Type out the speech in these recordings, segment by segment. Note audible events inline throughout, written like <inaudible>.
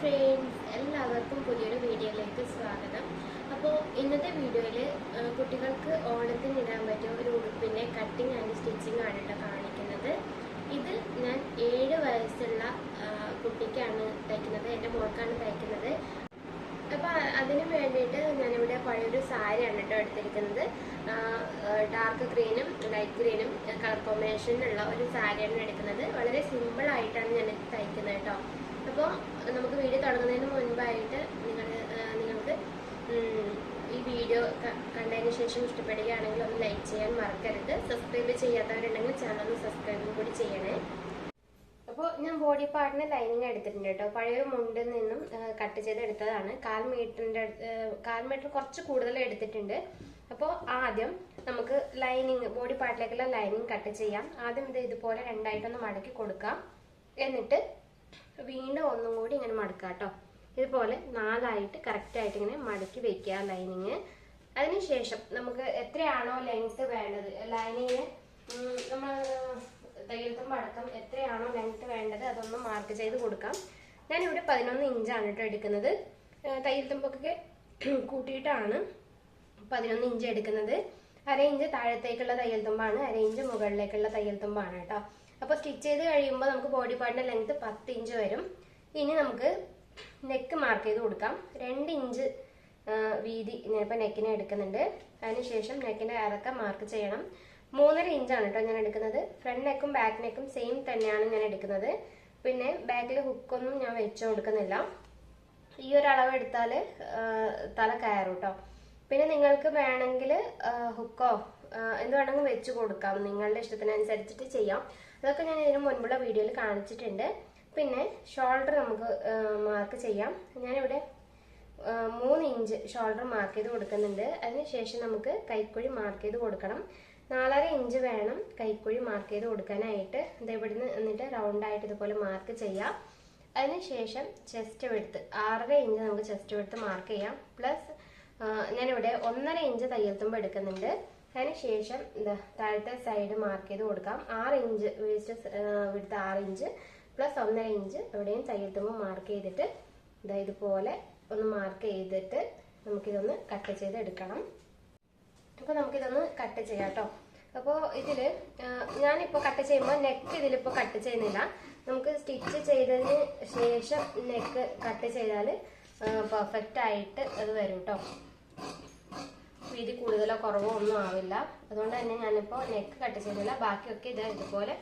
Friends എല്ലാവർക്കും പുതിയൊരു വീഡിയോയിലേക്ക് സ്വാഗതം. അപ്പോൾ ഇന്നത്തെ വീഡിയോയിൽ കുട്ടികൾക്ക് ഓണത്തിന് ഇടാൻ പറ്റിയ ഒരു ഉടുപ്പിന്റെ കട്ടിങ് ആൻഡ് സ്റ്റിച്ചിങ് ആണ് കേട്ടോ കാണിക്കുന്നത്. ഇത് ഞാൻ ഏഴ് വയസ്സുള്ള കുട്ടിക്കാണ് തയ്ക്കുന്നത് എന്റെ മോൾക്കാണ് തയ്ക്കുന്നത്. അപ്പോൾ അതിന് വേണ്ടിയിട്ട് ഞാനിവിടെ പഴയൊരു സാരിയാണ് കേട്ടോ എടുത്തിരിക്കുന്നത്. ഡാർക്ക് ഗ്രീനും ലൈറ്റ് ഗ്രീനും കളർ കോമ്പിനേഷനിലുള്ള ഒരു സാരിയാണ് എടുക്കുന്നത്. വളരെ സിമ്പിളായിട്ടാണ് ഞാൻ തയ്ക്കുന്നത് കേട്ടോ. അപ്പോൾ നമുക്ക് വീഡിയോ തുടങ്ങുന്നതിന് മുൻപായിട്ട് നിങ്ങൾ നിങ്ങൾക്ക് ഈ വീഡിയോ കണ്ടതിന് ശേഷം ഇഷ്ടപ്പെടുകയാണെങ്കിൽ ഒന്ന് ലൈക്ക് ചെയ്യാൻ മറക്കരുത്. സബ്സ്ക്രൈബ് ചെയ്യാത്തവരുണ്ടെങ്കിൽ ചാനൽ ഒന്ന് സബ്സ്ക്രൈബും കൂടി ചെയ്യണേ. അപ്പോൾ ഞാൻ ബോഡി പാർട്ടിന് ലൈനിങ് എടുത്തിട്ടുണ്ട് കേട്ടോ. പഴയൊരു മുണ്ടിൽ നിന്നും കട്ട് ചെയ്ത് എടുത്തതാണ്. കാൽ മീറ്ററിന്റെ കാൽ മീറ്റർ കുറച്ച് കൂടുതൽ എടുത്തിട്ടുണ്ട്. അപ്പോൾ ആദ്യം നമുക്ക് ലൈനിങ് ബോഡി പാർട്ടിലേക്കുള്ള ലൈനിങ് കട്ട് ചെയ്യാം. ആദ്യം ഇത് ഇതുപോലെ രണ്ടായിട്ടൊന്ന് മടക്കി കൊടുക്കാം. എന്നിട്ട് വീണ്ടും ഒന്നും കൂടി ഇങ്ങനെ മടക്കുക കേട്ടോ. ഇതുപോലെ നാലായിട്ട് കറക്റ്റായിട്ട് ഇങ്ങനെ മടക്കി വെക്കുക ലൈനിങ് അതിനുശേഷം നമുക്ക് എത്രയാണോ ലെങ്ത് വേണ്ടത്? ലൈനിങ് നമ്മൾ തയ്യൽത്തും അടക്കം എത്രയാണോ ലെങ്ത് വേണ്ടത് അതൊന്ന് മാർക്ക് ചെയ്ത് കൊടുക്കാം. ഞാനിവിടെ പതിനൊന്ന് ഇഞ്ചാണ് കേട്ടോ എടുക്കുന്നത്. തയ്യൽത്തുമ്പൊക്കെ <clears throat> കൂട്ടിയിട്ടാണ് പതിനൊന്ന് ഇഞ്ച് എടുക്കുന്നത്. അര ഇഞ്ച് താഴത്തേക്കുള്ള തയ്യൽ തുമ്പാണ് അര ഇഞ്ച് മുകളിലേക്കുള്ള തയ്യൽ തുമ്പാണ് കേട്ടോ. അപ്പോൾ സ്റ്റിച്ച് ചെയ്ത് കഴിയുമ്പോൾ നമുക്ക് ബോഡി പാർട്ടിന്റെ ലെങ്ത് പത്ത് ഇഞ്ച് വരും. ഇനി നമുക്ക് നെക്ക് മാർക്ക് ചെയ്ത് കൊടുക്കാം. രണ്ട് ഇഞ്ച് വീതി ഞാനിപ്പോൾ നെക്കിനെ എടുക്കുന്നുണ്ട്. അതിനുശേഷം നെക്കിന്റെ ഇറക്കം മാർക്ക് ചെയ്യണം. മൂന്നര ഇഞ്ചാണ് കേട്ടോ ഞാൻ എടുക്കുന്നത്. ഫ്രണ്ട് നെക്കും ബാക്ക് നെക്കും സെയിം തന്നെയാണ് ഞാൻ എടുക്കുന്നത്. പിന്നെ ബാക്കിൽ ഹുക്കൊന്നും ഞാൻ വെച്ചു കൊടുക്കുന്നില്ല. ഈ ഒരു അളവ് എടുത്താൽ തല കയറും കേട്ടോ പിന്നെ നിങ്ങൾക്ക് വേണമെങ്കിൽ ഹുക്കോ എന്ത് വേണമെങ്കിലും വെച്ച് കൊടുക്കാം. നിങ്ങളുടെ ഇഷ്ടത്തിനനുസരിച്ചിട്ട് ചെയ്യാം. അതൊക്കെ ഞാൻ ഇതിന് മുൻപുള്ള വീഡിയോയിൽ കാണിച്ചിട്ടുണ്ട്. പിന്നെ ഷോൾഡർ നമുക്ക് മാർക്ക് ചെയ്യാം. ഞാനിവിടെ മൂന്ന് ഇഞ്ച് ഷോൾഡർ മാർക്ക് ചെയ്ത് കൊടുക്കുന്നുണ്ട്. അതിനുശേഷം നമുക്ക് കൈക്കുഴി മാർക്ക് ചെയ്ത് കൊടുക്കണം. നാലര ഇഞ്ച് വേണം കൈക്കുഴി മാർക്ക് ചെയ്ത് കൊടുക്കാനായിട്ട്. ഇത് ഇവിടുന്ന് എന്നിട്ട് റൗണ്ടായിട്ട് ഇതുപോലെ മാർക്ക് ചെയ്യാം. അതിനുശേഷം ചെസ്റ്റ് വെടുത്ത് ആറര ഇഞ്ച് നമുക്ക് ചെസ്റ്റ് വെടുത്ത് മാർക്ക് ചെയ്യാം. പ്ലസ് ഞാനിവിടെ ഒന്നര ഇഞ്ച് തയ്യൽത്തുമ്പ് എടുക്കുന്നുണ്ട്. അതിനുശേഷം എന്താ താഴത്തെ സൈഡ് മാർക്ക് ചെയ്ത് കൊടുക്കാം. ആറ് ഇഞ്ച് വേസ്റ്റ് വിടുത്ത് ആറ് ഇഞ്ച് പ്ലസ് ഒന്നര ഇഞ്ച് എവിടെയും തയ്യൽത്തുമ്പ് മാർക്ക് ചെയ്തിട്ട് ഇതാ ഇതുപോലെ ഒന്ന് മാർക്ക് ചെയ്തിട്ട് നമുക്കിതൊന്ന് കട്ട് ചെയ്ത് എടുക്കണം. അപ്പോൾ നമുക്കിതൊന്ന് കട്ട് ചെയ്യാം കേട്ടോ അപ്പോൾ ഇതിൽ ഞാനിപ്പോൾ കട്ട് ചെയ്യുമ്പോൾ നെക്ക് ഇതിലിപ്പോൾ കട്ട് ചെയ്യുന്നില്ല. നമുക്ക് സ്റ്റിച്ച് ചെയ്തതിന് ശേഷം നെക്ക് കട്ട് ചെയ്താൽ പെർഫെക്റ്റ് ആയിട്ട് അത് വരും കേട്ടോ വീതി കൂടുതലോ കുറവോ ഒന്നും ആവില്ല. അതുകൊണ്ട് തന്നെ ഞാനിപ്പോൾ നെക്ക് കട്ട് ചെയ്തില്ല ബാക്കിയൊക്കെ ഇത് ഇതുപോലെ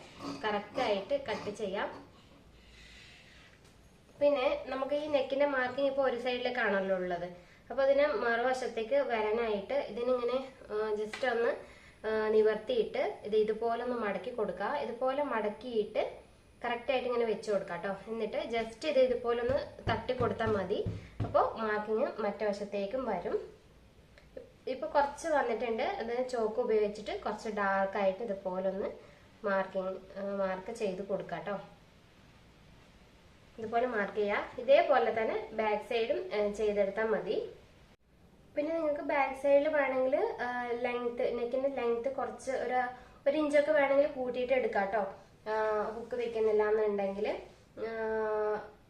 കറക്റ്റായിട്ട് കട്ട് ചെയ്യാം. പിന്നെ നമുക്ക് ഈ നെക്കിന്റെ മാർക്കിംഗ് ഇപ്പോൾ ഒരു സൈഡിലേക്കാണല്ലോ ഉള്ളത്. അപ്പോൾ ഇതിനെ മറുവശത്തേക്ക് വരാനായിട്ട് ഇതിനിങ്ങനെ ജസ്റ്റ് ഒന്ന് നിവർത്തിയിട്ട് ഇത് ഇതുപോലെ ഒന്ന് മടക്കി കൊടുക്കുക ഇതുപോലെ മടക്കിയിട്ട് കറക്റ്റായിട്ട് ഇങ്ങനെ വെച്ച് കൊടുക്കാം കേട്ടോ എന്നിട്ട് ജസ്റ്റ് ഇത് ഇതുപോലെ ഒന്ന് തട്ടി കൊടുത്താൽ മതി. അപ്പോൾ മാർക്കിങ് മറ്റേ വശത്തേക്കും വരും. ഇപ്പൊ കുറച്ച് വന്നിട്ടുണ്ട്. അത് ചോക്ക് ഉപയോഗിച്ചിട്ട് കുറച്ച് ഡാർക്ക് ആയിട്ട് ഇതുപോലെ ഒന്ന് മാർക്കിങ് മാർക്ക് ചെയ്ത് കൊടുക്കാട്ടോ. ഇതുപോലെ മാർക്ക് ചെയ്യുക ഇതേപോലെ തന്നെ ബാക്ക് സൈഡും ചെയ്തെടുത്താൽ മതി. പിന്നെ നിങ്ങൾക്ക് ബാക്ക് സൈഡിൽ വേണമെങ്കിൽ ലെങ്ത് നെക്കിന്റെ ലെങ്ത് കുറച്ച് ഒരു ഒരു ഇഞ്ചൊക്കെ വേണമെങ്കിൽ കൂട്ടിയിട്ട് എടുക്കാം കേട്ടോ ഹുക്ക് വെക്കുന്നില്ല എന്നുണ്ടെങ്കിൽ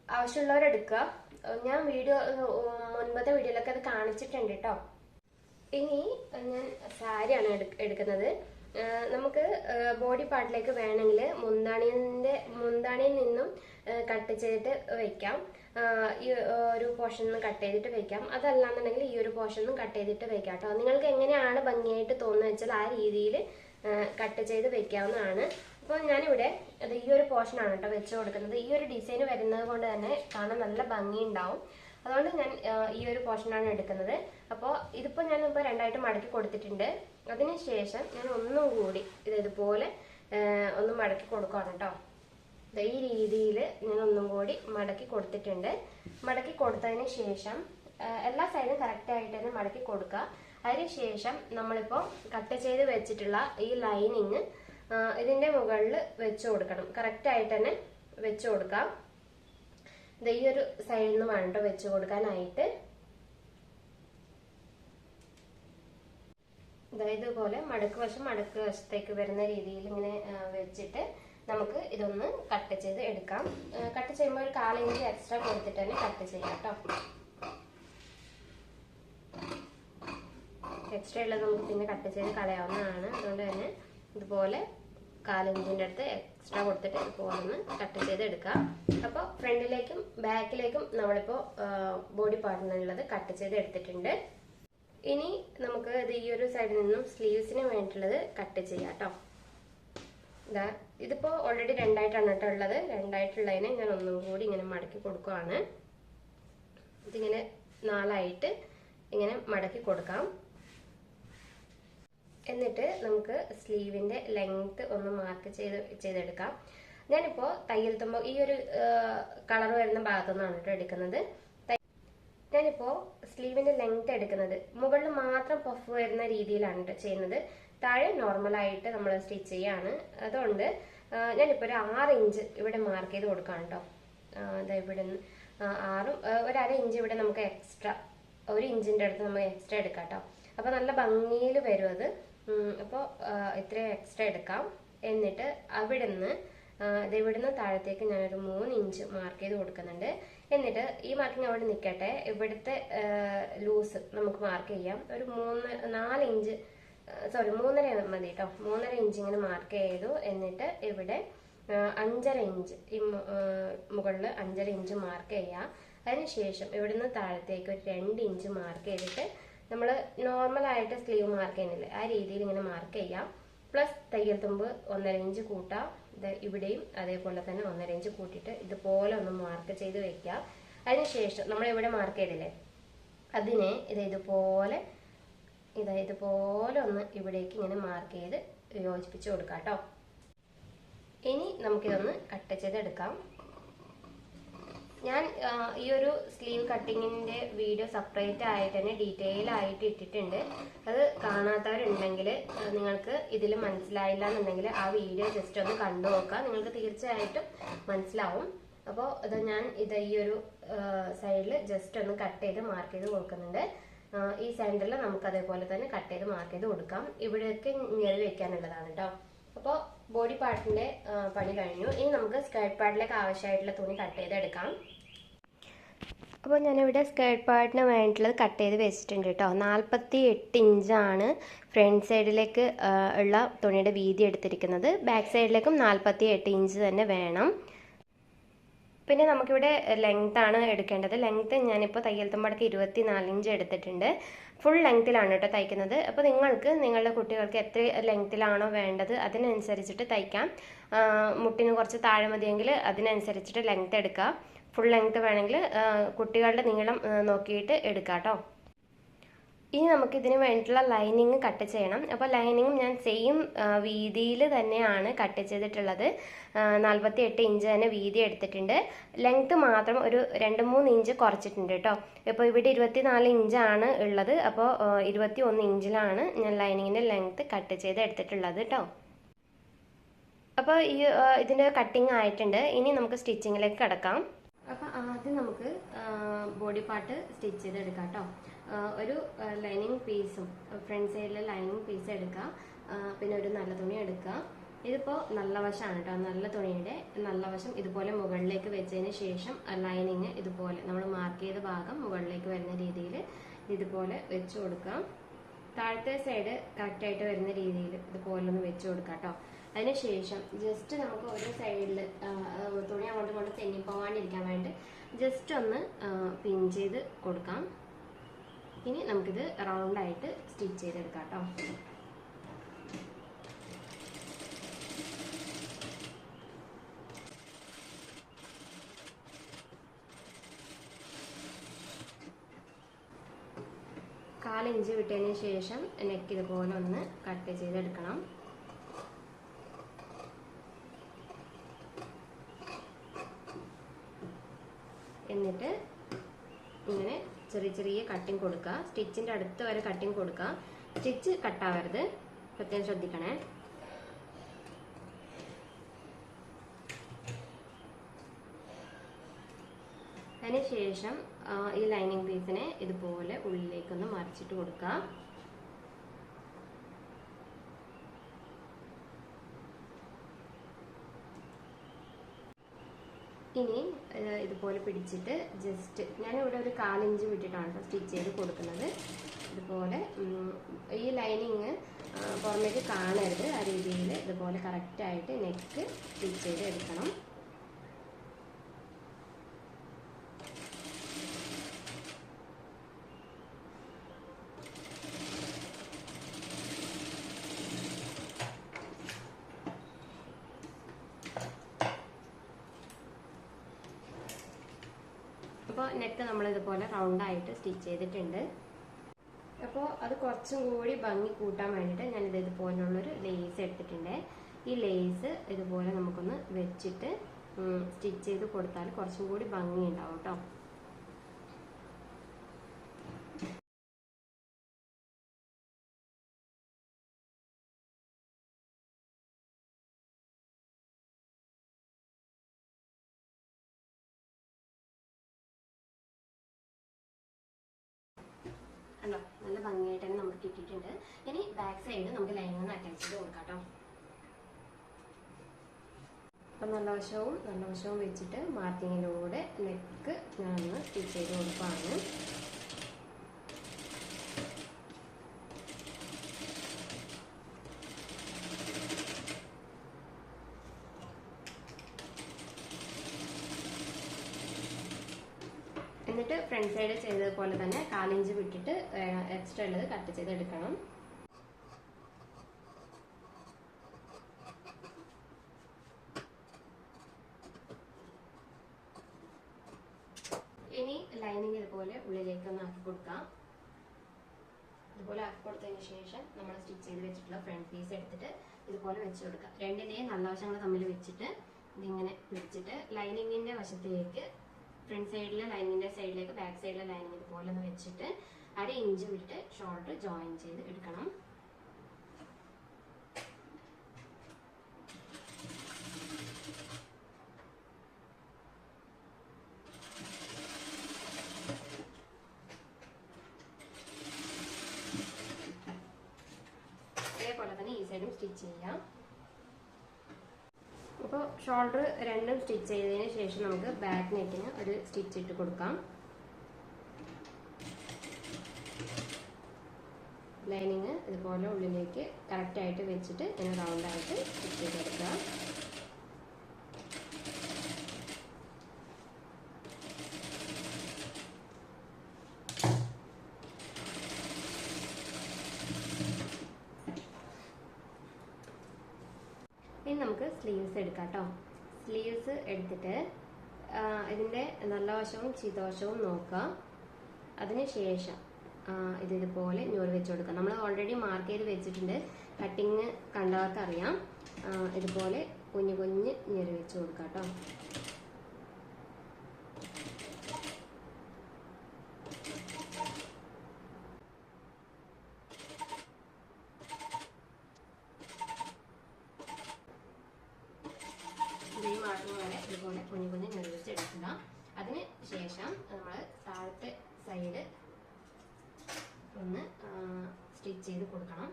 ആവശ്യമുള്ളവരെടുക്കുക ഞാൻ വീഡിയോ മുൻപത്തെ വീഡിയോയിലൊക്കെ അത് കാണിച്ചിട്ടുണ്ട് കേട്ടോ ഇനി ഞാൻ സാരിയാണ് എടുക്കുന്നത്. നമുക്ക് ബോഡി പാർട്ടിലേക്ക് വേണമെങ്കിൽ മുന്താണിന്റെ മുന്താണിയിൽ നിന്നും കട്ട് ചെയ്തിട്ട് വെക്കാം. ഈ ഒരു പോർഷൻ നിന്ന് കട്ട് ചെയ്തിട്ട് വെക്കാം. അതല്ലാന്നുണ്ടെങ്കിൽ ഈ ഒരു പോർഷൻ കട്ട് ചെയ്തിട്ട് വെക്കാം കേട്ടോ. നിങ്ങൾക്ക് എങ്ങനെയാണ് ഭംഗിയായിട്ട് തോന്നുന്നത് വെച്ചാൽ ആ രീതിയിൽ കട്ട് ചെയ്ത് വെക്കാവുന്നതാണ്. അപ്പോൾ ഞാനിവിടെ അത് ഈ ഒരു പോർഷനാണ് കേട്ടോ വെച്ച് കൊടുക്കുന്നത്. ഈ ഒരു ഡിസൈൻ വരുന്നത് കൊണ്ട് തന്നെ കാണാൻ നല്ല ഭംഗി ഉണ്ടാവും അതുകൊണ്ട് ഞാൻ ഈ ഒരു പോർഷനാണ് എടുക്കുന്നത്. അപ്പോൾ ഇതിപ്പോൾ ഞാൻ ഇപ്പോൾ രണ്ടായിട്ട് മടക്കി കൊടുത്തിട്ടുണ്ട്. അതിനുശേഷം ഞാൻ ഒന്നും കൂടി ഇത് ഇതുപോലെ ഒന്ന് മടക്കി കൊടുക്കുകയാണ് കേട്ടോ ഈ രീതിയിൽ ഞാൻ ഒന്നും കൂടി മടക്കി കൊടുത്തിട്ടുണ്ട്. മടക്കി കൊടുത്തതിന് ശേഷം എല്ലാ സൈഡും കറക്റ്റ് ആയിട്ട് തന്നെ മടക്കി കൊടുക്കുക. അതിനുശേഷം നമ്മളിപ്പോൾ കട്ട് ചെയ്ത് വെച്ചിട്ടുള്ള ഈ ലൈനിങ് ഇതിന്റെ മുകളിൽ വെച്ച് കൊടുക്കണം. കറക്റ്റ് ആയിട്ട് തന്നെ വെച്ച് കൊടുക്കാം. ഈ ഒരു സൈഡിൽ നിന്ന് വണ്ട വെച്ച് കൊടുക്കാനായിട്ട് ഇതുപോലെ മടക്ക് വശം മടക്ക് വശത്തേക്ക് വരുന്ന രീതിയിൽ ഇങ്ങനെ വെച്ചിട്ട് നമുക്ക് ഇതൊന്ന് കട്ട് ചെയ്ത് എടുക്കാം. കട്ട് ചെയ്യുമ്പോൾ ഒരു കാലിഞ്ച് എക്സ്ട്രാ കൊടുത്തിട്ട് തന്നെ കട്ട് ചെയ്യാം കേട്ടോ എക്സ്ട്രാ ഉള്ളത് നമുക്ക് പിന്നെ കട്ട് ചെയ്ത് കളയാവുന്നതാണ്. അതുകൊണ്ട് തന്നെ ഇതുപോലെ കാലിഞ്ചിന്റെ അടുത്ത് എക്സ്ട്രാ കൊടുത്തിട്ട് ഇപ്പോൾ ഒന്ന് കട്ട് ചെയ്ത് എടുക്കാം അപ്പോൾ ഫ്രണ്ടിലേക്കും ബാക്കിലേക്കും നമ്മളിപ്പോൾ ബോഡി പാർട്ടിനുള്ളത് കട്ട് ചെയ്ത് എടുത്തിട്ടുണ്ട് ഇനി നമുക്ക് ഇത് ഈ ഒരു സൈഡിൽ നിന്നും സ്ലീവ്സിന് വേണ്ടിയിട്ടുള്ളത് കട്ട് ചെയ്യാം കേട്ടോ ഇതാ ഇതിപ്പോൾ ഓൾറെഡി രണ്ടായിട്ടാണ് കേട്ടോ ഉള്ളത്. രണ്ടായിട്ടുള്ളതിനെ ഞാൻ ഒന്നും കൂടി ഇങ്ങനെ മടക്കി കൊടുക്കുവാണ്. ഇതിങ്ങനെ നാലായിട്ട് ഇങ്ങനെ മടക്കി കൊടുക്കാം. എന്നിട്ട് നമുക്ക് സ്ലീവിന്റെ ലെങ്ത് ഒന്ന് മാർക്ക് ചെയ്ത് ചെയ്തെടുക്കാം. ഞാനിപ്പോൾ തയ്യൽ തുമ്പോൾ ഈ ഒരു കളർ വരുന്ന ഭാഗത്തു നിന്നാണ് കേട്ടോ എടുക്കുന്നത്. ഞാനിപ്പോൾ സ്ലീവിന്റെ ലെങ്ത് എടുക്കുന്നത്. മുകളിൽ മാത്രം പഫ് വരുന്ന രീതിയിലാണ് ചെയ്യുന്നത്. താഴെ നോർമലായിട്ട് നമ്മൾ സ്റ്റിച്ച് ചെയ്യാണ്. അതുകൊണ്ട് ഞാനിപ്പോൾ ഒരു ആറ് ഇഞ്ച് ഇവിടെ മാർക്ക് ചെയ്ത് കൊടുക്കാം കേട്ടോ അതാ ഇവിടെ നിന്ന് ആറും ഒരു അര ഇഞ്ച് ഇവിടെ നമുക്ക് എക്സ്ട്രാ ഒരു ഇഞ്ചിന്റെ അടുത്ത് നമുക്ക് എക്സ്ട്രാ എടുക്കാം കേട്ടോ അപ്പോൾ നല്ല ഭംഗിയിൽ വരും അത്. അപ്പോൾ ഇത്ര എക്സ്ട്രാ എടുക്കാം. എന്നിട്ട് അവിടെ നിന്ന് ഇത് ഇവിടുന്ന് താഴത്തേക്ക് ഞാനൊരു മൂന്ന് ഇഞ്ച് മാർക്ക് ചെയ്ത് കൊടുക്കുന്നുണ്ട്. എന്നിട്ട് ഈ മാർക്കിങ് അവിടെ നിൽക്കട്ടെ ഇവിടുത്തെ ലൂസ് നമുക്ക് മാർക്ക് ചെയ്യാം. ഒരു മൂന്ന് നാല് ഇഞ്ച് സോറി മൂന്നര മതി കേട്ടോ മൂന്നര ഇഞ്ച് ഇങ്ങനെ മാർക്ക് ചെയ്തു. എന്നിട്ട് ഇവിടെ അഞ്ചര ഇഞ്ച് ഈ മുകളിൽ അഞ്ചര ഇഞ്ച് മാർക്ക് ചെയ്യുക അതിനുശേഷം ഇവിടുന്ന് താഴത്തേക്ക് ഒരു രണ്ട് ഇഞ്ച് മാർക്ക് ചെയ്തിട്ട് നമ്മൾ നോർമൽ ആയിട്ട് സ്ലീവ് മാർക്ക് ചെയ്യുന്നില്ലേ? ആ രീതിയിൽ ഇങ്ങനെ മാർക്ക് ചെയ്യാം. പ്ലസ് തയ്യൽ തുമ്പ് ഒന്നര ഇഞ്ച് കൂട്ടാം. ഇത് ഇവിടെയും അതേപോലെ തന്നെ ഒന്നര ഇഞ്ച് കൂട്ടിയിട്ട് ഇതുപോലെ ഒന്ന് മാർക്ക് ചെയ്ത് വെക്കാം അതിനുശേഷം നമ്മൾ ഇവിടെ മാർക്ക് ചെയ്തില്ലേ? അതിനെ ഇത് ഇതുപോലെ ഇതായത് ഇതുപോലെ ഒന്ന് ഇവിടേക്ക് ഇങ്ങനെ മാർക്ക് ചെയ്ത് യോജിപ്പിച്ച് കൊടുക്കാം കേട്ടോ ഇനി നമുക്കിതൊന്ന് കട്ട് ചെയ്തെടുക്കാം. ഞാൻ ഈ ഒരു സ്ലീവ് കട്ടിങ്ങിന്റെ വീഡിയോ സെപ്പറേറ്റ് ആയിട്ട് തന്നെ ഡീറ്റെയിൽ ആയിട്ട് ഇട്ടിട്ടുണ്ട്. അത് കാണാത്തവരുണ്ടെങ്കിൽ നിങ്ങൾക്ക് ഇതിൽ മനസ്സിലായില്ല എന്നുണ്ടെങ്കിൽ ആ വീഡിയോ ജസ്റ്റ് ഒന്ന് കണ്ടു നോക്കാം നിങ്ങൾക്ക് തീർച്ചയായിട്ടും മനസ്സിലാവും. അപ്പോൾ ഇത് ഞാൻ ഇത് ഈ ഒരു സൈഡിൽ ജസ്റ്റ് ഒന്ന് കട്ട് ചെയ്ത് മാർക്ക് ചെയ്ത് കൊടുക്കുന്നുണ്ട്. ഈ സെന്ററിൽ നമുക്ക് അതേപോലെ തന്നെ കട്ട് ചെയ്ത് മാർക്ക് ചെയ്ത് കൊടുക്കാം. ഇവിടെയൊക്കെ ഞെറി വെക്കാനുള്ളതാണ് കേട്ടോ അപ്പോൾ ബോഡി പാർട്ടിന്റെ പണി കഴിഞ്ഞു. ഇനി നമുക്ക് സ്കേർട്ട് പാർട്ടിലേക്ക് ആവശ്യമായിട്ടുള്ള തുണി കട്ട് ചെയ്തെടുക്കാം. അപ്പോൾ ഞാനിവിടെ സ്കേർട്ട് പാർട്ടിന് വേണ്ടിയിട്ടുള്ളത് കട്ട് ചെയ്ത് വെച്ചിട്ടുണ്ട് കേട്ടോ. നാൽപ്പത്തി എട്ട് ഇഞ്ചാണ് ഫ്രണ്ട് സൈഡിലേക്ക് ഉള്ള തുണിയുടെ വീതി എടുത്തിരിക്കുന്നത്. ബാക്ക് സൈഡിലേക്കും നാൽപ്പത്തി എട്ട് ഇഞ്ച് തന്നെ വേണം. പിന്നെ നമുക്കിവിടെ ലെങ്ത്താണ് എടുക്കേണ്ടത്. ലെങ്ത്ത് ഞാനിപ്പോൾ തയ്യൽ തുമ്പടക്ക് ഇരുപത്തി നാല് ഇഞ്ച് എടുത്തിട്ടുണ്ട്. ഫുൾ ലെങ്ത്തിലാണ് കേട്ടോ തയ്ക്കുന്നത്. അപ്പോൾ നിങ്ങൾക്ക് നിങ്ങളുടെ കുട്ടികൾക്ക് എത്ര ലെങ്ത്തിലാണോ വേണ്ടത് അതിനനുസരിച്ചിട്ട് തയ്ക്കാം. മുട്ടിന് കുറച്ച് താഴെ മതിയെങ്കിൽ അതിനനുസരിച്ചിട്ട് ലെങ്ത് എടുക്കുക ഫുൾ ലെങ്ത് വേണമെങ്കിൽ കുട്ടികളുടെ നീളം നോക്കിയിട്ട് എടുക്കാം കേട്ടോ ഇനി നമുക്കിതിന് വേണ്ടിയിട്ടുള്ള ലൈനിങ് കട്ട് ചെയ്യണം. അപ്പോൾ ലൈനിങ്ങും ഞാൻ സെയിം വീതിയിൽ തന്നെയാണ് കട്ട് ചെയ്തിട്ടുള്ളത്. നാൽപ്പത്തി എട്ട് ഇഞ്ച് തന്നെ വീതി എടുത്തിട്ടുണ്ട്. ലെങ്ത്ത് മാത്രം ഒരു രണ്ട് മൂന്ന് ഇഞ്ച് കുറച്ചിട്ടുണ്ട് കേട്ടോ. ഇപ്പോൾ ഇവിടെ ഇരുപത്തി നാല് ഇഞ്ചാണ് ഉള്ളത്. അപ്പോൾ ഇരുപത്തി ഒന്ന് ഇഞ്ചിലാണ് ഞാൻ ലൈനിങ്ങിന്റെ ലെങ്ത്ത് കട്ട് ചെയ്ത് എടുത്തിട്ടുള്ളത് കേട്ടോ. അപ്പോൾ ഈ ഇതിന്റെ കട്ടിങ് ആയിട്ടുണ്ട്. ഇനി നമുക്ക് സ്റ്റിച്ചിങ്ങിലേക്ക് കിടക്കാം. അപ്പോൾ ആദ്യം നമുക്ക് ബോഡി പാർട്ട് സ്റ്റിച്ച് ചെയ്തെടുക്കാം കേട്ടോ ഒരു ലൈനിങ് പീസും ഫ്രണ്ട് സൈഡിലെ ലൈനിങ് പീസ് എടുക്കാം. പിന്നെ ഒരു നല്ല തുണി എടുക്കാം. ഇതിപ്പോൾ നല്ല വശമാണ് കേട്ടോ നല്ല തുണിയുടെ നല്ല വശം ഇതുപോലെ മുകളിലേക്ക് വെച്ചതിന് ശേഷം ലൈനിങ് ഇതുപോലെ നമ്മൾ മാർക്ക് ചെയ്ത ഭാഗം മുകളിലേക്ക് വരുന്ന രീതിയിൽ ഇതുപോലെ വെച്ച് കൊടുക്കാം. താഴത്തെ സൈഡ് കറക്റ്റായിട്ട് വരുന്ന രീതിയിൽ ഇതുപോലെ ഒന്ന് വെച്ച് കൊടുക്കാം കേട്ടോ അതിനുശേഷം ജസ്റ്റ് നമുക്ക് ഒരു സൈഡിൽ തുണി അങ്ങോട്ട് ഇങ്ങോട്ടും തെന്നിപ്പോവാണ്ടിരിക്കാൻ വേണ്ടി ജസ്റ്റ് ഒന്ന് പിൻ ചെയ്ത് കൊടുക്കാം. ഇനി നമുക്കിത് റൗണ്ടായിട്ട് സ്റ്റിച്ച് ചെയ്തെടുക്കാം കേട്ടോ. കാലിഞ്ച് വിട്ടതിന് ശേഷം നെക്ക് ഇതുപോലെ ഒന്ന് കട്ട് ചെയ്തെടുക്കണം എന്നിട്ട് ഇങ്ങനെ ചെറിയ കട്ടിങ് കൊടുക്കുക. സ്റ്റിച്ചിന്റെ അടുത്ത് വരെ കട്ടിങ് കൊടുക്കുക. സ്റ്റിച്ച് കട്ടാവരുത് പ്രത്യേകം ശ്രദ്ധിക്കണേ. അതിനുശേഷം ഈ ലൈനിങ് പീസിനെ ഇതുപോലെ ഉള്ളിലേക്കൊന്ന് മറിച്ചിട്ട് കൊടുക്കുക. ഇനി ഇതുപോലെ പിടിച്ചിട്ട് ജസ്റ്റ് ഞാനിവിടെ ഒരു കാലിഞ്ച് വിട്ടിട്ടാണ് സ്റ്റിച്ച് ചെയ്ത് കൊടുക്കുന്നത്. ഇതുപോലെ ഈ ലൈനിങ് പുറമേക്ക് കാണരുത്. ആ രീതിയിൽ ഇതുപോലെ കറക്റ്റായിട്ട് നെക്ക് സ്റ്റിച്ച് ചെയ്ത് എടുക്കണം. അപ്പോൾ നെക്ക് നമ്മൾ ഇതുപോലെ റൗണ്ടായിട്ട് സ്റ്റിച്ച് ചെയ്തിട്ടുണ്ട്. അപ്പോൾ അത് കുറച്ചും കൂടി ഭംഗി കൂട്ടാൻ വേണ്ടിയിട്ട് ഞാനിത് ഇതുപോലുള്ളൊരു ലേസ് എടുത്തിട്ടുണ്ട്. ഈ ലേസ് ഇതുപോലെ നമുക്കൊന്ന് വെച്ചിട്ട് സ്റ്റിച്ച് ചെയ്ത് കൊടുത്താൽ കുറച്ചും കൂടി ഭംഗി ഉണ്ടാവും കേട്ടോ നല്ല ഭംഗിയായിട്ട് തന്നെ നമുക്ക് കിട്ടിയിട്ടുണ്ട്. ഇനി ബാക്ക് സൈഡ് നമുക്ക് ലൈനിങ് അറ്റാച്ച് ചെയ്ത് കൊടുക്കാം കേട്ടോ. അപ്പം നല്ല വശവും നല്ല വശവും വെച്ചിട്ട് മാർക്കിങ്ങിലൂടെ നെക്ക് ഞാൻ സ്റ്റിച്ച് ചെയ്ത് കൊടുക്കുകയാണ് എന്നിട്ട് ഫ്രണ്ട് ചെയ്തതുപോലെ തന്നെ കാലിഞ്ച് വിട്ടിട്ട് എക്സ്ട്രാ ഉള്ളത് കട്ട് ചെയ്തെടുക്കണം. ഇനി ലൈനിങ് ഇതുപോലെ ഉള്ളിലേക്ക് ഒന്ന് ആക്കി കൊടുക്കാം. ഇതുപോലെ ആക്കി കൊടുത്തതിന് ശേഷം നമ്മൾ സ്റ്റിച്ച് ചെയ്ത് വെച്ചിട്ടുള്ള ഫ്രണ്ട് പീസ് എടുത്തിട്ട് ഇതുപോലെ വെച്ച് കൊടുക്കാം. രണ്ടിനെയും നല്ല വശങ്ങൾ തമ്മിൽ വെച്ചിട്ട് ഇതിങ്ങനെ പിടിച്ചിട്ട് ലൈനിങ്ങിന്റെ വശത്തേക്ക് ഫ്രണ്ട് സൈഡിലെ ലൈനിങ്ങിന്റെ സൈഡിലേക്ക് ബാക്ക് സൈഡിലെ ലൈനിങ് ഇതുപോലെ ഒന്ന് വെച്ചിട്ട് അര ഇഞ്ച് വിട്ട് ഷോൾഡർ ജോയിൻ ചെയ്ത് എടുക്കണം. അതേപോലെ തന്നെ ഈ സൈഡും സ്റ്റിച്ച് ചെയ്യാം. അപ്പോൾ ഷോൾഡർ രണ്ടും സ്റ്റിച്ച് ചെയ്തതിന് ശേഷം നമുക്ക് ബാക്ക് നെക്കിന് ഒരു സ്റ്റിച്ച് ഇട്ട് കൊടുക്കാം. ലൈനിങ് ഇതുപോലെ ഉള്ളിലേക്ക് കറക്റ്റായിട്ട് വെച്ചിട്ട് ഇങ്ങനെ റൗണ്ടായിട്ട് സ്റ്റിച്ച് ചെയ്തെടുക്കുക ഇനി നമുക്ക് സ്ലീവ്സ് എടുക്കാം കേട്ടോ സ്ലീവ്സ് എടുത്തിട്ട് ഇതിന്റെ നല്ല വശവും ചീത്തവശവും നോക്കുക അതിനുശേഷം ഇതിതുപോലെ ഞൂറ് വെച്ച് കൊടുക്കുക നമ്മൾ ഓൾറെഡി മാർക്ക് ചെയ്ത് വെച്ചിട്ടുണ്ട്. കട്ടിങ് കണ്ടവർക്ക് അറിയാം. ഇതുപോലെ കുഞ്ഞു കുഞ്ഞ് ഞൊറി വെച്ച് കൊടുക്കാം കേട്ടോ ഇതേ മാർക്കിങ് വരെ ഇതുപോലെ കുഞ്ഞു കുഞ്ഞു വെച്ച് എടുക്കുക അതിന് ശേഷം നമ്മൾ താഴത്തെ സൈഡ് ഒന്ന് സ്റ്റിച്ച് ചെയ്ത് കൊടുക്കണം.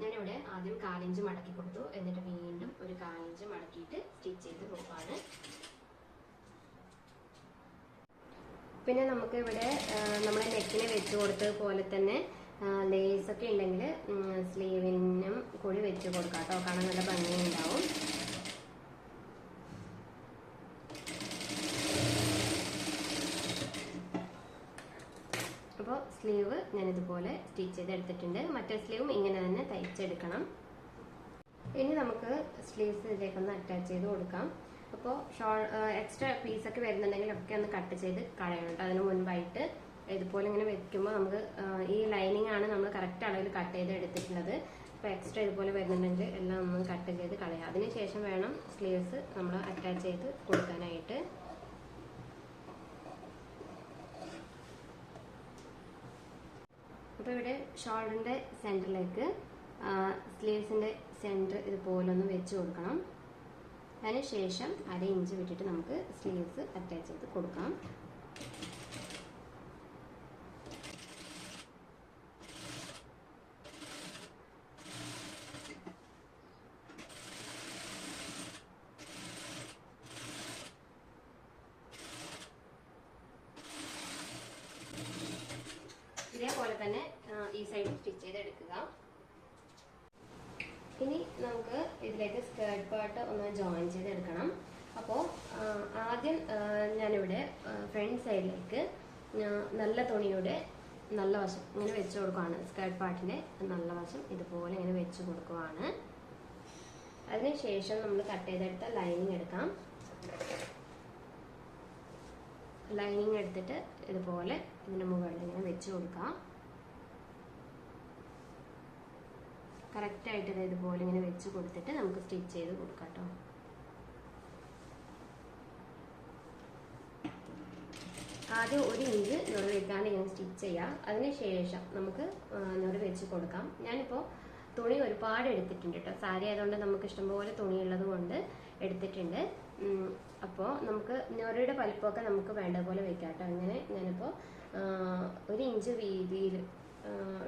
ഞാനിവിടെ ആദ്യം കാലിഞ്ച് മടക്കി കൊടുത്തു. എന്നിട്ട് വീണ്ടും ഒരു കാലിഞ്ച് മടക്കിയിട്ട് സ്റ്റിച്ച് ചെയ്ത് കൊടുക്കുകയാണ്. പിന്നെ നമുക്ക് ഇവിടെ നമ്മുടെ നെക്കിന് വെച്ച് കൊടുത്തത് പോലെ തന്നെ ലേസ് ഒക്കെ ഉണ്ടെങ്കിൽ സ്ലീവിനും കൂടി വെച്ച് കൊടുക്കാം കേട്ടോ. കാണാൻ നല്ല ഭംഗിയുണ്ടാവും അപ്പോൾ സ്ലീവ് ഞാൻ ഇതുപോലെ സ്റ്റിച്ച് ചെയ്തെടുത്തിട്ടുണ്ട്. മറ്റേ സ്ലീവും ഇങ്ങനെ തന്നെ തയ്ച്ചെടുക്കണം. ഇനി നമുക്ക് സ്ലീവ്സ് ഇതിലേക്കൊന്ന് അറ്റാച്ച് ചെയ്ത് കൊടുക്കാം. അപ്പോൾ ഷോൾ എക്സ്ട്രാ പീസൊക്കെ വരുന്നുണ്ടെങ്കിൽ ഒക്കെ ഒന്ന് കട്ട് ചെയ്ത് കളയണം അതിന് മുൻപായിട്ട് ഇതുപോലെ ഇങ്ങനെ വെക്കുമ്പോൾ നമുക്ക് ഈ ലൈനിങ് ആണ് നമ്മൾ കറക്റ്റ് അളവിൽ കട്ട് ചെയ്ത് എടുത്തിട്ടുള്ളത്. അപ്പോൾ എക്സ്ട്രാ ഇതുപോലെ വരുന്നുണ്ടെങ്കിൽ എല്ലാം ഒന്ന് കട്ട് ചെയ്ത് കളയാം. അതിന് ശേഷം വേണം സ്ലീവ്സ് നമ്മൾ അറ്റാച്ച് ചെയ്ത് കൊടുക്കാനായിട്ട്. അപ്പോൾ ഇവിടെ ഷോൾഡറിന്റെ സെന്ററിലേക്ക് സ്ലീവ്സിന്റെ സെന്റർ ഇതുപോലെ ഒന്ന് വെച്ച് കൊടുക്കണം. അതിനുശേഷം അര ഇഞ്ച് വിട്ടിട്ട് നമുക്ക് സ്ലീവ്സ് അറ്റാച്ച് ചെയ്ത് കൊടുക്കാം തന്നെ ആ, ഈ സൈഡ് സ്റ്റിച്ച് ചെയ്തെടുക്കുക ഇനി നമുക്ക് ഇതിലേക്ക് സ്കേർട്ട് പാർട്ട് ഒന്ന് ജോയിൻ ചെയ്തെടുക്കണം അപ്പോൾ ആദ്യം ആ, ഞാനിവിടെ ഫ്രണ്ട് സൈഡിലേക്ക് നല്ല തുണിയുടെ നല്ല വശം ഇങ്ങനെ വെച്ച് കൊടുക്കുവാണ്. സ്കേർട്ട് പാർട്ടിന്റെ നല്ല വശം ഇതുപോലെ ഇങ്ങനെ വെച്ച് കൊടുക്കുവാണ്. അതിനുശേഷം നമ്മൾ കട്ട് ചെയ്തെടുത്ത ലൈനിങ് എടുക്കാം. ലൈനിങ് എടുത്തിട്ട് ഇതുപോലെ ഇതിന് മുകളിൽ ഇങ്ങനെ വെച്ച് കൊടുക്കാം. കറക്റ്റായിട്ട് ഇത് ഇതുപോലെ ഇങ്ങനെ വെച്ച് കൊടുത്തിട്ട് നമുക്ക് സ്റ്റിച്ച് ചെയ്ത് കൊടുക്കാം കേട്ടോ ആദ്യം ഒരു ഇഞ്ച് ഞൊറി വെക്കാണ്ട് ഇങ്ങനെ സ്റ്റിച്ച് ചെയ്യാം. അതിനുശേഷം നമുക്ക് നുറ വെച്ച് കൊടുക്കാം. ഞാനിപ്പോൾ തുണി ഒരുപാട് എടുത്തിട്ടുണ്ട് കേട്ടോ സാരി ആയതുകൊണ്ട് നമുക്ക് ഇഷ്ടംപോലെ തുണി ഉള്ളത് കൊണ്ട് എടുത്തിട്ടുണ്ട്. അപ്പോൾ നമുക്ക് നുറയുടെ വലിപ്പമൊക്കെ നമുക്ക് വേണ്ട പോലെ വെക്കാം കേട്ടോ അങ്ങനെ ഞാനിപ്പോൾ ഒരു ഇഞ്ച് വീതിയിൽ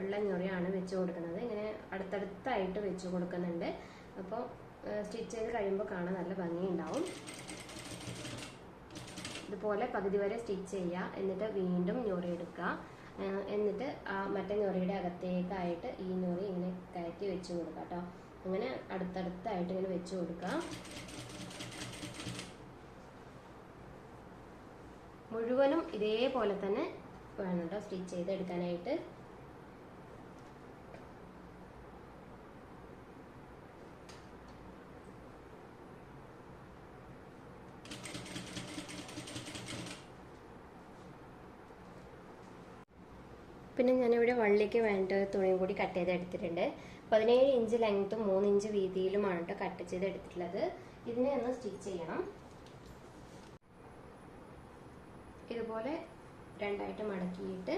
ഉള്ള ഞൊറിയാണ് വെച്ച് കൊടുക്കുന്നത്. ഇങ്ങനെ അടുത്തടുത്തായിട്ട് വെച്ച് കൊടുക്കുന്നുണ്ട്. അപ്പോൾ സ്റ്റിച്ച് ചെയ്ത് കഴിയുമ്പോൾ കാണാൻ നല്ല ഭംഗിയുണ്ടാവും. ഇതുപോലെ പകുതി വരെ സ്റ്റിച്ച് ചെയ്യുക. എന്നിട്ട് വീണ്ടും ഞൊറി എടുക്കുക. എന്നിട്ട് ആ മറ്റേ ഞൊറിയുടെ അകത്തേക്കായിട്ട് ഈ ഞൊറി ഇങ്ങനെ കയറ്റി വെച്ച് കൊടുക്കുക കേട്ടോ അങ്ങനെ അടുത്തടുത്തായിട്ട് ഇങ്ങനെ വെച്ച് കൊടുക്കുക. മുഴുവനും ഇതേപോലെ തന്നെ വേണം കേട്ടോ സ്റ്റിച്ച് ചെയ്തെടുക്കാനായിട്ട്. പിന്നെ ഞാനിവിടെ വള്ളിക്ക് വേണ്ട തുണിയും കൂടി കട്ട് ചെയ്ത് എടുത്തിട്ടുണ്ട്. പതിനേഴ് ഇഞ്ച് ലെങ്ത്തും മൂന്ന് ഇഞ്ച് വീതിയിലുമാണ് കേട്ടോ കട്ട് ചെയ്ത് എടുത്തിട്ടുള്ളത്. ഇതിനെ ഒന്ന് സ്റ്റിച്ച് ചെയ്യണം. ഇതുപോലെ രണ്ടായിട്ട് മടക്കിയിട്ട്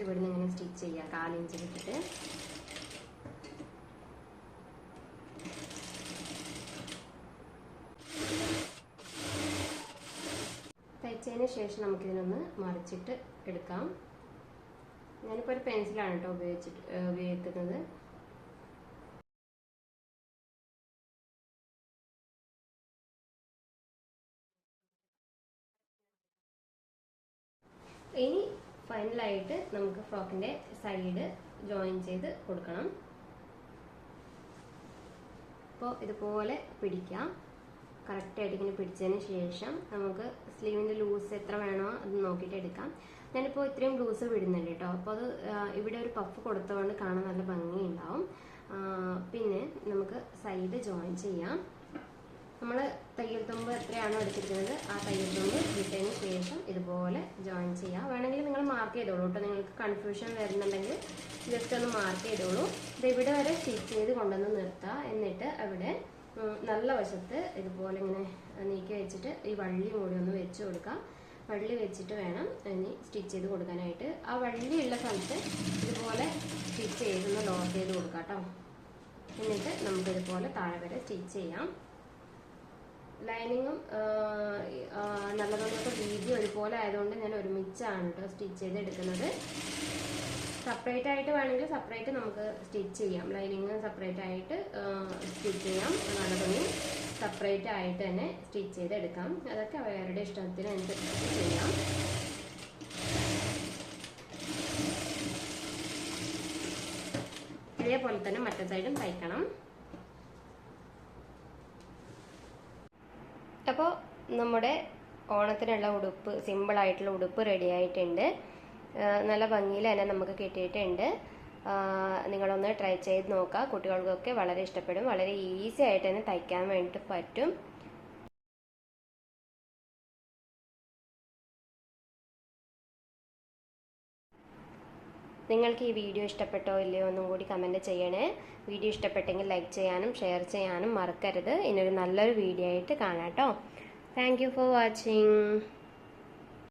ഇവിടുന്ന് ഇങ്ങനെ സ്റ്റിച്ച് ചെയ്യുക കാലിഞ്ച് വിട്ടിട്ട് തയ്ച്ചതിന് ശേഷം നമുക്കിതിനൊന്ന് മറിച്ചിട്ട് എടുക്കാം. ഞാനിപ്പോൾ ഒരു പെൻസിലാണ് കേട്ടോ ഉപയോഗിച്ചിട്ട് ഉപയോഗിക്കുന്നത്. ഇനി ഫൈനലായിട്ട് നമുക്ക് ഫ്രോക്കിന്റെ സൈഡ് ജോയിൻ ചെയ്ത് കൊടുക്കണം. അപ്പോൾ ഇതുപോലെ പിടിക്കാം. കറക്റ്റായിട്ട് ഇങ്ങനെ പിടിച്ചതിന് ശേഷം നമുക്ക് സ്ലീവിന്റെ ലൂസ് എത്ര വേണോ അത് നോക്കിയിട്ട് എടുക്കാം. ഞാനിപ്പോൾ ഇത്രയും ലൂസ് വിടുന്നുണ്ട് കേട്ടോ. അപ്പോൾ അത് ഇവിടെ ഒരു പഫ് കൊടുത്തതുകൊണ്ട് കാണാൻ നല്ല ഭംഗിയുണ്ടാവും. പിന്നെ നമുക്ക് സൈഡ് ജോയിൻ ചെയ്യാം. നമ്മൾ തയ്യൽ തുമ്പ് എത്രയാണോ എടുത്തിരിക്കുന്നത് ആ തയ്യൽ തുമ്പ് വിട്ടതിന് ശേഷം ഇതുപോലെ ജോയിൻ ചെയ്യാം. വേണമെങ്കിൽ നിങ്ങൾ മാർക്ക് ചെയ്തോളൂ കേട്ടോ. നിങ്ങൾക്ക് കൺഫ്യൂഷൻ വരുന്നുണ്ടെങ്കിൽ ജസ്റ്റ് ഒന്ന് മാർക്ക് ചെയ്തോളൂ. ഇത് ഇവിടെ വരെ സ്റ്റിച്ച് ചെയ്ത് കൊണ്ടുവന്ന് നിർത്തുക എന്നിട്ട് അവിടെ നല്ല വശത്ത് ഇതുപോലെ ഇങ്ങനെ നീക്കി വെച്ചിട്ട് ഈ വള്ളി കൂടി ഒന്ന് വെച്ച് കൊടുക്കാം. വള്ളി വെച്ചിട്ട് വേണം ഇനി സ്റ്റിച്ച് ചെയ്ത് കൊടുക്കാനായിട്ട്. ആ വള്ളി ഉള്ള സ്ഥലത്ത് ഇതുപോലെ സ്റ്റിച്ച് ചെയ്തൊന്ന് ലോക്ക് ചെയ്ത് കൊടുക്കാം കേട്ടോ. എന്നിട്ട് നമുക്ക് ഇതുപോലെ താഴെ വരെ സ്റ്റിച്ച് ചെയ്യാം. ലൈനിങ്ങും നല്ലതൊക്കെ വീതി ഒരുപോലെ ആയതുകൊണ്ട് ഞാൻ ഒരുമിച്ചാണ് കേട്ടോ സ്റ്റിച്ച് ചെയ്ത് എടുക്കുന്നത്. സെപ്പറേറ്റ് ആയിട്ട് വേണമെങ്കിൽ സെപ്പറേറ്റ് നമുക്ക് സ്റ്റിച്ച് ചെയ്യാം. ലൈനിങ് സെപ്പറേറ്റ് ആയിട്ട് സ്റ്റിച്ച് ചെയ്യാം. നല്ല തുണി സെപ്പറേറ്റ് ആയിട്ട് തന്നെ സ്റ്റിച്ച് ചെയ്തെടുക്കാം. അതൊക്കെ അവരുടെ ഇഷ്ടത്തിനനുസരിച്ച് ചെയ്യാം. ഇതേപോലെ തന്നെ മറ്റേ സൈഡും തയ്ക്കണം. അപ്പോൾ നമ്മുടെ ഓണത്തിനുള്ള ഉടുപ്പ് സിമ്പിൾ ആയിട്ടുള്ള ഉടുപ്പ് റെഡി ആയിട്ടുണ്ട്. നല്ല ഭംഗിയിൽ തന്നെ നമുക്ക് കിട്ടിയിട്ടുണ്ട്. നിങ്ങളൊന്ന് ട്രൈ ചെയ്ത് നോക്കുക. കുട്ടികൾക്കൊക്കെ വളരെ ഇഷ്ടപ്പെടും. വളരെ ഈസി ആയിട്ട് തന്നെ തയ്ക്കാൻ വേണ്ടിയിട്ട് പറ്റും. നിങ്ങൾക്ക് ഈ വീഡിയോ ഇഷ്ടപ്പെട്ടോ ഇല്ലയോ ഒന്നും കൂടി കമന്റ് ചെയ്യണേ. വീഡിയോ ഇഷ്ടപ്പെട്ടെങ്കിൽ ലൈക്ക് ചെയ്യാനും ഷെയർ ചെയ്യാനും മറക്കരുത്. ഇനിയൊരു നല്ലൊരു വീഡിയോ ആയിട്ട് കാണാം കേട്ടോ. Thank for watching